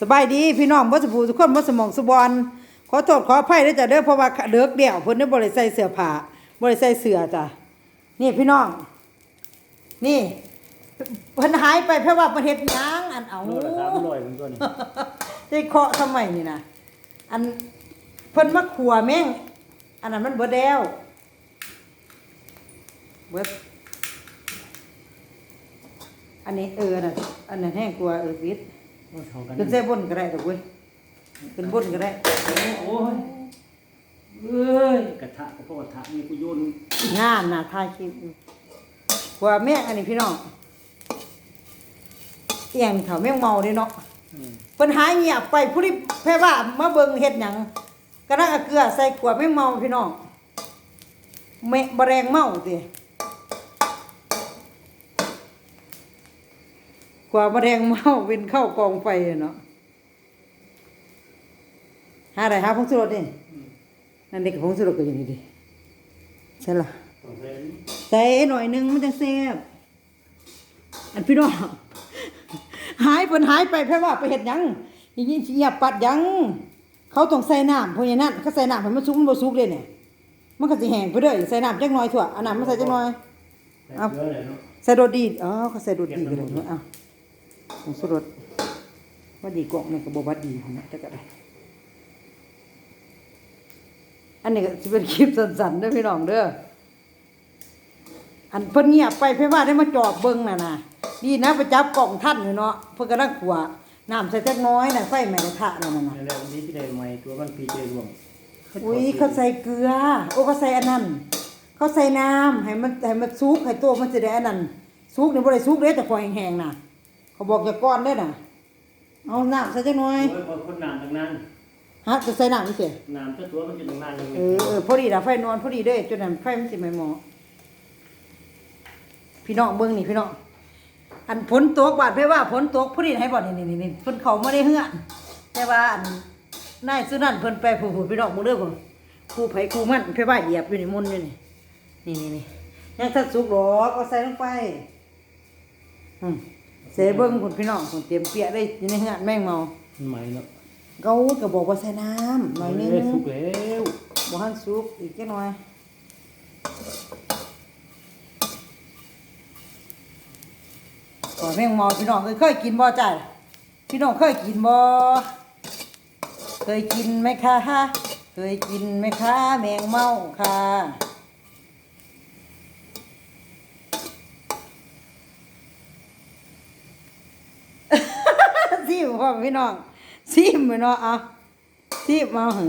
สบายดีพี่น้องบ่สบู่ทุกคนบ่สมองสุบอนขอโทษขออภัยด้วยจ้ะเด้อเพราะว่าเลิกเดี่ยวเพิ่นได้บ่ได้ใส่เสื้อผ้าบ่ได้ใส่เสื้อจ้ะนี่พี่น้อง นี่เพิ่นหายไปเพราะว่าเพิ่นเฮ็ดหยังอันเอาโลละสามร้อยมันก็นี่ได้เคาะทำไมนี่นะอันเพิ่นมาขัวแม่ง อันนั้นมันเบิดแล้วเบิดอันนี้เอออันนั้นอันนั้นแห้งกว่าเออวิทย์ว่า เท่ากันขึ้นเส้บนก็ได้ดอกเว้ยขึ้นบนก็ได้โอ้ยเอ้ยกระทะกระเพาะกระทะนี่กูโยนงามนะถ่ายคลิปอยู่ขัวแม่งอันนี้พี่น้องเอียงเถาแม่งเมาเด้เนาะอืมเพิ่นหายเงียบไปผู้ที่แพ่ว่ามาเบิ่งเฮ็ดหยังกระดังเอาเกลือใส่ขวดไม่เมาพี่น้องแม่บ่แรงเมาติ ขวดบ่แรงเมาเป็นเข้ากองไฟอะเนาะหาได้หาผงชูรสนี่นั่นเด็กผงชูรสก็อยู่นี่ดิใช่ล่ะต้องใส่ใส่หน่อยหนึงมันจะแซ่บอันพี่น้องหายเพิ่นหายไปเพราะว่าไปเฮ็ดหยังอย่างนี้สิอย่าปัดหยัง เขาต้องใส่น้ำเพราะอย่างนั้นเขาใส่น้ำให้มันสุกมันบ่สุกเลยเนี่ยมันก็สิแห้งไปเด้อใส่น้ำจักหน่อยถั่วเอาน้ำมาใส่จักหน่อยใส่เกลือเลยเนาะใส่รสดีอ๋อเขาใส่รสดีก็ได้เนาะอ้าว ผงชูรสว่าดีกว่านี่ก็บ่ว่าดีพุ่นนะแต่ก็ได้อันนี้ก็สิเป็นคลิปสั้นๆเด้อพี่น้องเด้ออันเพิ่นเงียบไปเพิ่นว่าได้มาจอบเบิ่งน่ะนะดีนะไปจับกล่องท่านอยู่เนาะเพิ่นก็นั่งขัวน้ำใส่จักหน้อยน่ะไฟแม่กระทะนั่นน่ะนะแล้ววันนี้ที่ได้ใหม่ตัวมันปีเจรวมอุ้ยเขาใส่เกลือ โอ้เขาใส่อันนั้นเขาใส่น้ำให้มันให้มันสุกให้ตัวมันสิได้อันนั้นสุกนี่บ่ได้สุกเด้แต่พอแห้งๆน่ะ เขาบอกอย่าก้อนเด้อน่ะ เอาน้ำใส่จักหน่อยโอ้ยพอคนนานตั้งนานฮะจะใส่น้ำนี่สินานก็ตัวมันจะตั้งนานเลยเออเออพอดีล่ะไฟนวลพอดีเด้อจนนั้นไฟมันสิไม่เหมาะพี่น้องเบิ่งนี่พี่น้องอันฝนตกบาดเพื่อว่าฝนตกพอดีให้บ่นี่นี่นี่เพิ่นเข้ามาได้เฮือนแต่ว่าอันนายสุนันท์เพิ่นไปผู้ผู้พี่น้องบ่เด้อพุ่นครูไผครูมันเพื่อว่าเหยียบอยู่นี่มุนอยู่นี่นี่นี่นี่ยังทันสุกดอกเอาใส่ลงไปอืม เสเบิ่งพุ่นพี่น้องพุ่นเตรียมเปียกได้อยู่ในเฮือนแม่งเมาใหม่เนาะเขาก็บอกว่าใส่น้ำหน่อยนึงเอ้สุกแล้วบ่ทันสุกอีกจักหน่อยก่อนแม่งเมาพี่น้องเคยเคยกินบ่จ้ะพี่น้องเคยกินบ่เคยกินไหมคะเคยกินไหมคะแมงเมาค่ะ ซิม พ่อพี่น้องซิมพี่น้องเอาซิมเอาหั่น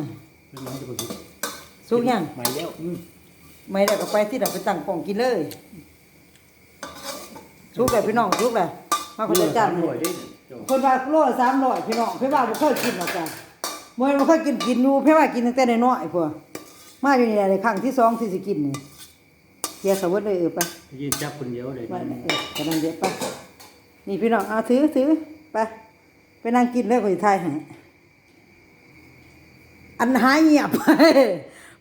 เป็นมันจะบ่สุกสุกยังใหม่แล้วอืมไม่ได้ก็ไปที่ดับไปตั้งกล่องกินเลยสุกเลยพี่น้องสุกเลยมาคนละจานสมร้อยได้เจ้าคนว่าโลสามร้อยพี่น้องเพื่อว่าบ่เคยกินหรอกจ้ะเมื่อบ่เคยกินกินอยู่เพื่อว่ากินตั้งแต่น้อยๆพวกมาอยู่นี่แหละครั้งที่สองที่สิกินนี่เกียร์สวัสดิ์เลยเออไปยืนจับคนเดียวเลยว่าเออกำลังเดี๋ยวไปนี่พี่น้องเอาถือถือไป ไปนั่งกินเลยคนไทยให้อันหายเงียบไป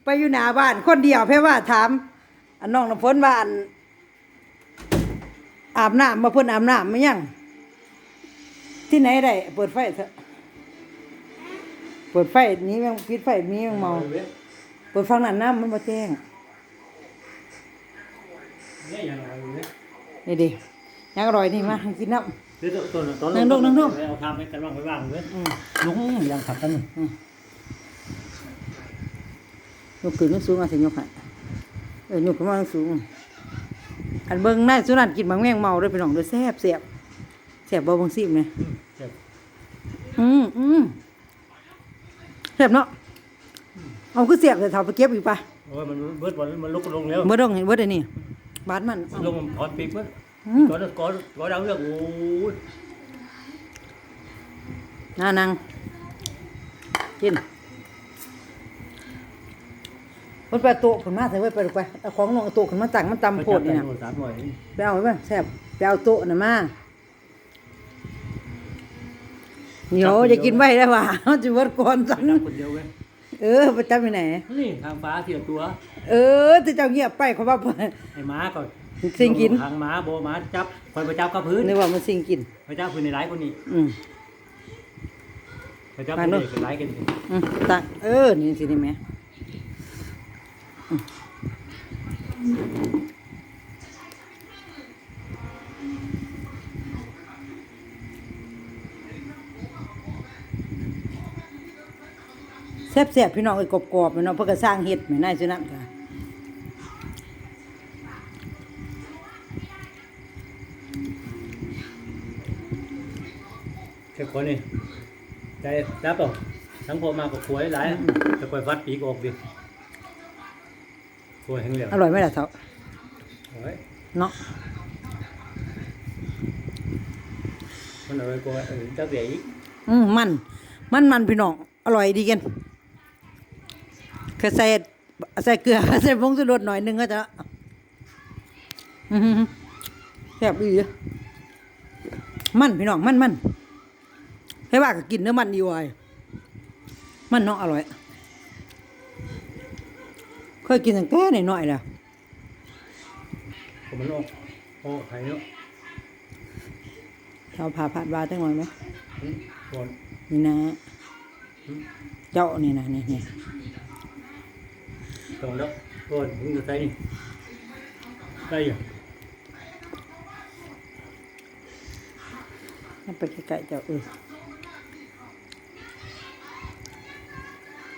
ไปอยู่หน้าบ้านคนเดียวเพื่อว่าถาม อันน้องน้ำฝนว่าอันอาบน้ำมาเพิ่นอาบน้ำมายังที่ไหนได้เปิดไฟเถอะเปิดไฟนี้ยังปิดไฟนี้ยังเมาเปิดฟังนั้นน้ำมันมาแจ้งเนี่ยยังไงเนี่ยนี่ดิยังอร่อยนี่มากินน้ เดี๋ยวต้นต้นนั่งลงนั่งลง เอาทำให้กันว่างไว้ว่างเว้ยำอืมลุงยังขับกันยกขึ้นยกสูงอะสิยกให้เออยกขึ้นมาสูงอันเบิ่งนายสุนันท์กินบางแมงเมาเด้วยพี่น้องเด้วยแซ่บแซ่บแซ่บบ่บางซิมเนี่ยเจ็บอืมอืมแซ่บเนาะเอาคือเสียบแต่เท่าไปเก็บอีกปะโอ้ยมันเบิดบอลมันลุกลงแล้วเมื่อดองเห็นเมื่อใดนี่บาดมันเอาลงถอนปีกมั้ย อืมก่อนก่อนก่อนดังเรื่องโอ้ยน่านังกินคนไปเอาโต๊ะผลมาใส่ไว้ไปลูกไปเอาของลงเอาโต๊ะขึ้นมาตั้งมันตำโพดนี่นะ สามหน่อยไปเอาไว้ป่ะแซ่บไปเอาโต๊ะน่ะมาเดี๋ยวจะกินไว้ได้ว่ะเขาจะเวิร์ดก่อนจังจับคนเดียวเว้ยเออไปจับไปไหน นี่ทางฟ้าเทียบตัว เออที่เจ้าเงียบไปเขาว่าไอ้ม้าก่อน สิ่งกิน ทางม้าโบม้าจับคอยไปจับกับพื้นนึกว่ามันสิ่งกินไปจับพื้นในร้ายคนนี้อืมพระเจ้าเป็นเด็กหลายกันอืมตักเออ นี่สินี่แม่อืมแซ่บๆพี่น้องไอ้กรอบๆพี่น้องเพื่อก็สร้างเห็ดแม่นายสุนัขค่ะ เจ้าคนนี่ใจรับต่อทั้งพอมากับขวยหลายจะคอยฟัดปีกออกดิขวยแห้งเหลวอร่อยไหมล่ะเท่าโอ้ยเนาะมันอร่อยกว่าเออเจ้าเสียอีกอืมมัน มันมันพี่น้อง อร่อยดีกันแค่ใส่ใส่เกลือใส่ผงชูรสหน่อยหนึงก็จะอือหือแซ่บดีอะมันพี่น้องมันมัน ให้ว่าก็กินเนื้อมันดีวายมันเนาะอร่อยเคยกินตั้งแต่น้อยๆแล้วผมมันออกออกไข่เนาะเราผ่าผัดวาจังหน่อยไหมอืมก่อนนี่นะ อืมเจ้านี่นะนี่นี่ก่อนแล้วก่อนมึงจะใส่นี่ได้อยู่ให้ไปใกล้ๆเจ้าเออ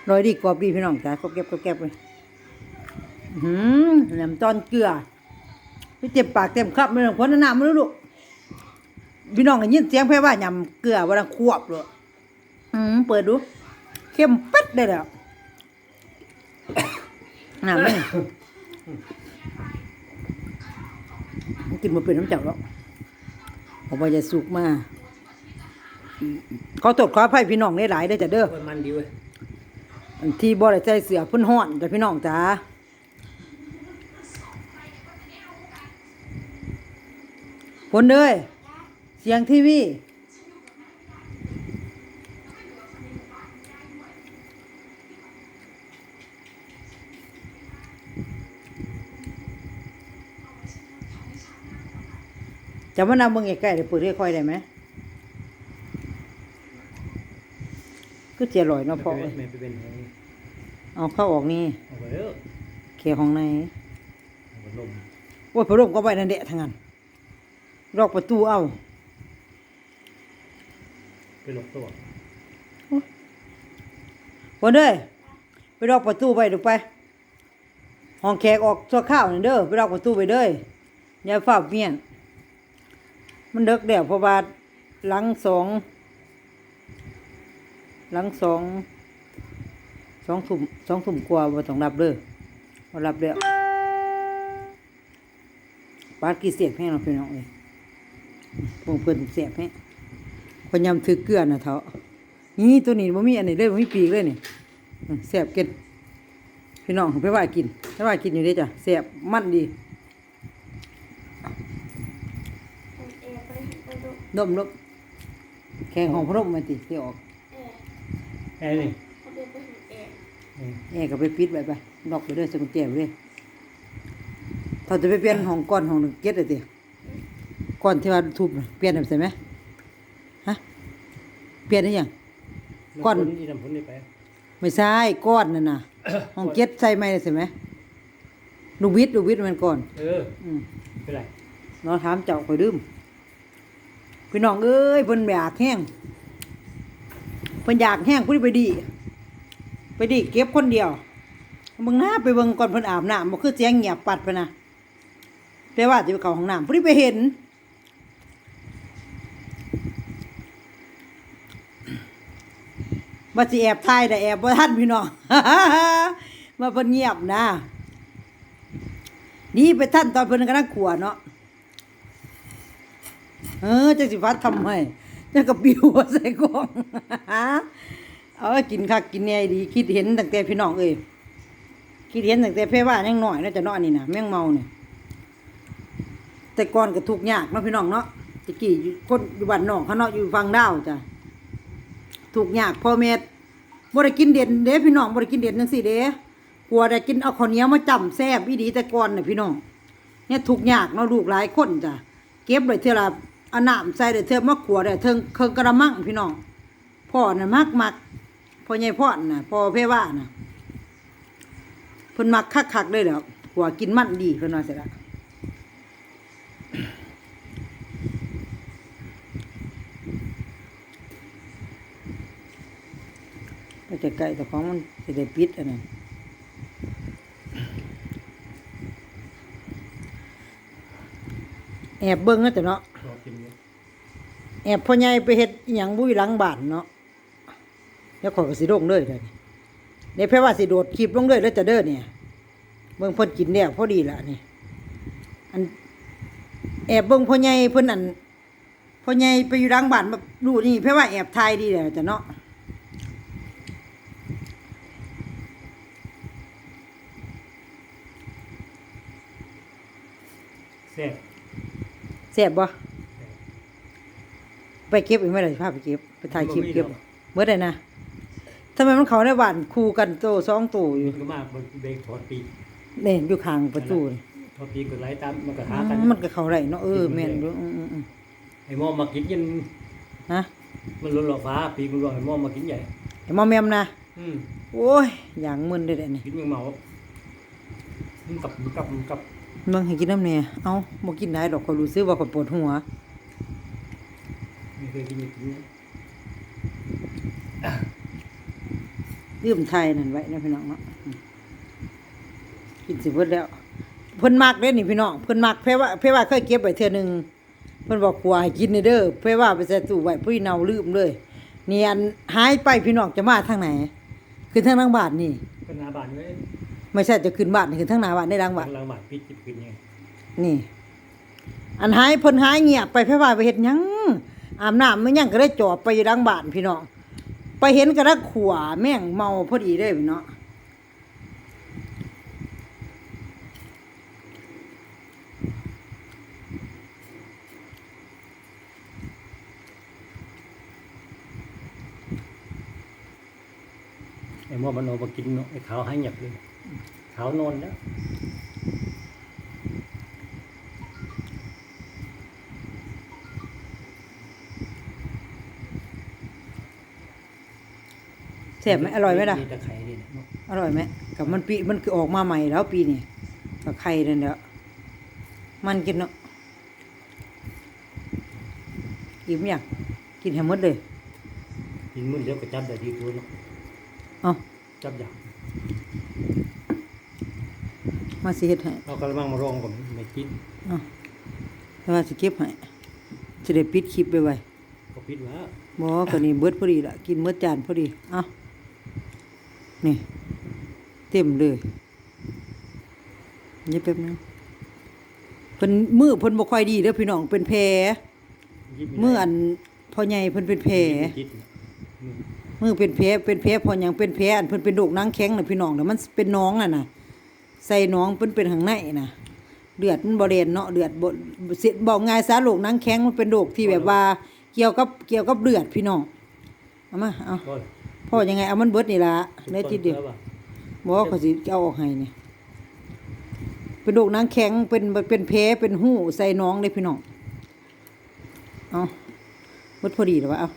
รอยดีกรอบดีพี่น้องจ้ากรอบแก็บกรอบแก็บเลยหืมแหลมตอนเกลือไปเต็มปากเต็มคำไม่ต้องคนหน้ำมันลูกพี่น้องก็ยินเสียงแพ่ว่ายำเกลือวันละควบเลยอืมเปิดดู เข้มปัดได้แล้วน้ำมันมันกินมาเป็นน้ำเจ้าแล้วเพราะว่าจะสุกมากขอตดขออภัยพี่น้องได้หลายได้จ้ะเด้อมันดีเว้ย ที่บ่ได้ใส่เสือพุ่นฮ้อนจ้ะพี่น้องจ๋าฝนเด้ยเสียงทีวีจะมานำเบิ่งใกล้ๆเดี๋ยวเปิดให้ค่อยได้ไหม ก็เจียร่อยเนาะพ่อไม่เอ้ยเป็นไม่เป็นไงเอาเข้าออกนี่เอาไปเด้อเขียของในเอาไปลมโอ้ยพระร่มก็ไว้นั่นแหละทั้งนั้นรอกประตูเอาไปหลบตัววันเด้ยไปรอกประตูไปดูไปห้องแขกออกตัวข้าวนี่เด้อไปรอกประตูไปเด้ยอย่าฝ้าวเมียนมันเด็กเดี๋ยวเพราะว่าหลังสอง หลังสองสองถุ่มสองถุ่มกว่าบ่ต้องรับเด้อบ่รับแล้วปาดกี่เสียบแห้งเราะพี่น้องเอ้ยพวกเพิ่นเสียบแห้งคนยำถือเกลือน่ะเถาะนี่ตัวนี้บ่มีอันนี้เลยบ่มีปีกเลยนี่อืมแซ่บเก็ดพี่น้องไปว่ากินไปว่ากินอยู่เด้จ้ะแซ่บมันดีเอไปไปดูนมนมแข่งของพระมมาติเที่ยวออกเอ ไอ้นี่เขาเดินไปถึงเออืมแอร์ก็ไปปิดไว้ไปดอกไปเด้อสกุลแจไปเด้อถ้าจะไปเปลี่ยนห้องก้อนห้องหนึ่งเก็ดเลยติก้อนที่ว่าทุบน่ะเปลี่ยนได้ใช่ไหมฮะเปลี่ยนได้ยังก่อนำฝนี่น้ำฝนนี่ไปไม่ใช่ก้อนนั่นน่ะ ห้องเก็ดใส่ไหมได้ใช่ไหมลูกวิทย์ลูกวิทย์มันก่อน เอออืม เป็นไรเราถามเจ้าคอยดื่มพี่น้องเอ้ยเพิ่นอยากแห้งเพิ่นอยากแห้งพุ่นไปดี ไปดีเก็บคนเดียวมึงหน้าไปเบิ่งก่อนเพิ่นอาบน้ำบ่คือเสียงเงียบปัดไปนะแปลว่าจะไปเข้าห้องน้ำพุ่นไปเห็นว่าสิแอบถ่ายแต่แอบบ่ทันพี่น้องมาเพิ่นเงียบนะนี่ไปท่านตอนเพิ่นกำลังขัวเนาะเออจังสิฟัดทำไม จังกระปิวใส่กล่องเอาไว้กินคักกินแหน่ดี คิดเห็นตั้งแต่พี่น้องเอ้ยคิดเห็นตั้งแต่เพ่ว่ายังหน้อยเนาจะนาะนี่นะแม่งเมาเนี่ยแต่ก่อนก็ทุกยากเนาะพี่น้องเนาะตะกี้คนอยู่บ้านนอกเขาเนาะอยู่ฟังดาวจ้ะทุกยากพ่อแม่บ่ได้กินเด่นเด้พี่น้องบ่ได้กินเด่นจังซี่เด้กลัวได้กินเอาข้าวเหนียวมาจ้ำแซ่บอีดีแต่ก่อนน่ะพี่น้องเนี่ยทุกยากเนาะลูกหลายคนจ้ะเก็บไว้เท่าละ เอาน้ำใส่ได้เท่ามาขัวได้เทิงเคิงกระมังพี่น้องพ่อน่ะมักมักพ่อใหญ่พ่อน่ะพ่อเพว่าน่ะเพิ่นมักคักๆเลยแหล้วกว่ากินมันดีเพิ่นว่าเสร็จละไปใกล้แต่ของมันสิได้ปิดอันนั้นแอบเบิ่งนะแต่เนาะ แอบพ่อใหญ่ไปเฮ็ดอหยังบุ้ยหลังบ้านเนาะแล้วขอยก็สิลงเลยเด้อนี่เดี๋ยวแพ่ว่าสิโดดคลิปลงเลยแล้วจะเด้อเนี่ยเบิ่งเพิ่นกินแล้วพอดีละนี่อันแอบเบิ่งพ่อใหญ่เพิ่นอันพ่อใหญ่ไปอยู่หลังบ้านแบบดูนี่แพ่ว่าแอบถ่ายดีแล้วจ้ะเนาะแซ่บแซ่บบ่ ไปเก็บอีกไม่ได้พาไปเก็บไปถ่ายคลิปเก็บเมื่อใดนะทำไมมันเขาในบ้านคู่กันโตสองโตอยู่มันก็มาเบรกถอดปีกนี่อยู่ข้างประตูนี่ถอดปีกก็ไหลตามมันก็หากันมันก็เข้าได้เนาะเออแม่นอยู่อืมอืมอืมไอ้หมอมากินยันฮะมันหล่นหลอกฟ้าปีกมันหลอกไอ้หมอมากินใหญ่ไอ้หมอแมมนะอืมโอ้ยอย่างมึนเลยเด้อนี่กินมึงเมามันกับมันกับมันกับ มึงให้กินน้ำเนี่ยเอาบ่กินได้ดอกก็รู้สึกว่าก็ปวดหัวไม่ เคยกินอย่างกินเนี่ยลืมไทยนั่นไว้นะพี่น้องเนาะอืมกินสิเบิดแล้วเพิ่นมักเด้นี่พี่น้องเพิ่นมักเพราะว่าเพราะว่าเคยเก็บไว้เทื่อหนึงเพิ่นบอกกลัวให้กินนี่เด้อเพราะว่าไปใส่ตู้ไว้ผู้เนาลืมเลยนี่อันหายไปพี่น้องจะมาทางไหนคือทางหลังบ้านนี่เป็นหนาบานไว้ไม่ใช่จะขึ้นบ้านนี่คือทางหน้าบ้านได้หลังบ้านหลังบานปิดจิบกินไงนี่ อันหายเพิ่นหายเงียบไปเพราะว่าไปเฮ็ดหยัง อาบน้ำไม่ยังก็ได้จอบไปอยู่หลังบ้านพี่น้องไปเห็นกระขวาแม่งเมาพอดีได้พี่เนาะไอ้มอมันเอมากินเนาะไอ้ขาวหายหยับเลยขาวนอนแล้ว ซ่บไหมอร่อยไหมล่ะ มีตะไคร้ดิเนาะอร่อยไหมกับมันปีมันคือออกมาใหม่แล้วปีนี้กับไข่นั่นแหละมันกินเนาะอิ่มยังกินให้หมดเลย กินมื้อเดียวก็จับได้ทีตัวเนาะเอาจับอย่างมาสิเฮ็ดให้เอากระมังมารองก่อนไม่กินเอาแต่ว่าสิเก็บให้สิได้ปิดคลิปไปไว้ก็ปิดว่าบ่ก็นี่เบิดพอดีละกินเบิดจานพอดีเอา นี่ เต็มเลยนี่แป๊บนึงเพิ่นมือเพิ่นบ่ค่อยดีเด้อพี่น้องเป็นแผลยิบไได้มืออันพ่อใหญ่เพิ่นเป็นแผลยิบไม่ติดมือมือเป็นแผลเป็นแผลพอหยังเป็นแผลอันเพิ่นเป็นโรคหนังแข็งน่ะพี่น้องน่ะมันเป็นน้องน่ะน่ะใส่น้องเพิ่นเป็นข้างในน่ะเลือดมันบ่เด่นเนาะเลือดบ่เสียบอกง่ายซะโรคหนังแข็งมันเป็นโรคที่แบบว่า เกี่ยวกับเกี่ยวกับเลือดพี่น้องเอามาเอาก็ พ่อยังไงเอามันเบิดนี่ล่ะได้ทีเดียวปิป่ะบ่เขาสิเอาออกให้นี่เป็นโรคหนังแข็งเป็นเป็นแผลเป็นหู้ใส่น้องเลยพี่น้องเอาเบิดพอดีแล้ววะเอา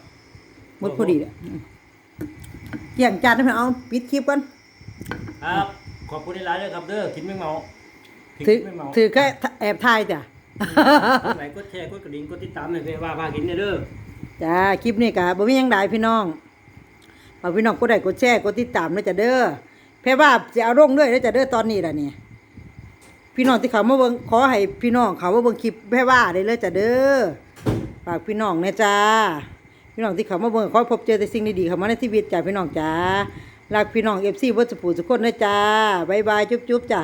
เบิดพอดีแล้วอืมเกี่ยงจานได้เพิ่นเอาปิดคลิปก่อนครับขอบคุณหลายๆเลยครับเด้อกินไม่เมาถือไม่เมาถือแค่แอบถ่ายจ้ะกดไลค์กดแชร์กดกระดิ่งกดติดตามให้เพื่อว่าพากินเนี่ยเด้อจ้าคลิปนี้ก็บ่มีหยังใดพี่น้อง ฝาพี่น้องกดไลค์กดแชร์กดติดตามนะจ้ะเด้อแพ่ว่าจะเอาลงด้วยนะจ้ะเด้อตอนนี้ล่ะนี่พี่น้องที่เขามาเบิ่งขอให้พี่น้องเขามาเบิ่งคลิปแพ่ว่าได้เลยจ้ะเด้อฝากพี่น้องนะจ้าพี่น้องที่เขามาเบิ่งขอพบเจอแต่สิ่งดีๆเข้ามาในชีวิตจ้ะพี่น้องจ้ารักพี่น้องเอฟซีวัดสุภูสุคนนะจ้าบายบายจุ๊บๆจ้ะ